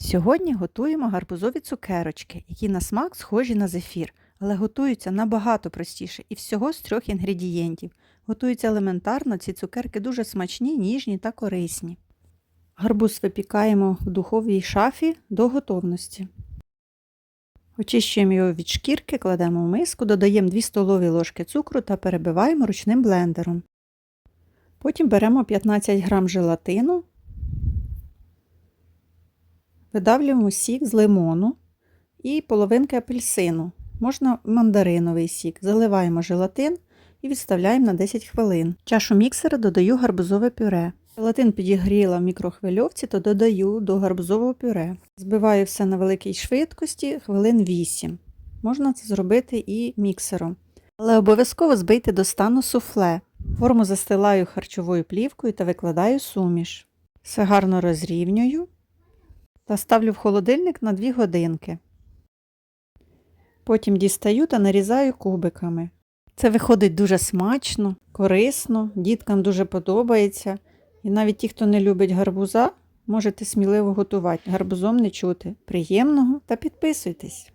Сьогодні готуємо гарбузові цукерочки, які на смак схожі на зефір, але готуються набагато простіше і всього з трьох інгредієнтів. Готуються елементарно, ці цукерки дуже смачні, ніжні та корисні. Гарбуз випікаємо в духовій шафі до готовності. Очищуємо його від шкірки, кладемо в миску, додаємо 2 столові ложки цукру та перебиваємо ручним блендером. Потім беремо 15 г желатину, видавлюємо сік з лимону і половинки апельсину. Можна мандариновий сік. Заливаємо желатин і відставляємо на 10 хвилин. В чашу міксера додаю гарбузове пюре. Желатин підігріла в мікрохвильовці, то додаю до гарбузового пюре. Збиваю все на великій швидкості хвилин 8. Можна це зробити і міксером. Але обов'язково збийте до стану суфле. Форму застилаю харчовою плівкою та викладаю суміш. Все гарно розрівнюю та ставлю в холодильник на 2 годинки. Потім дістаю та нарізаю кубиками. Це виходить дуже смачно, корисно, діткам дуже подобається. І навіть ті, хто не любить гарбуза, можете сміливо готувати. Гарбузом не чути. Приємного та підписуйтесь!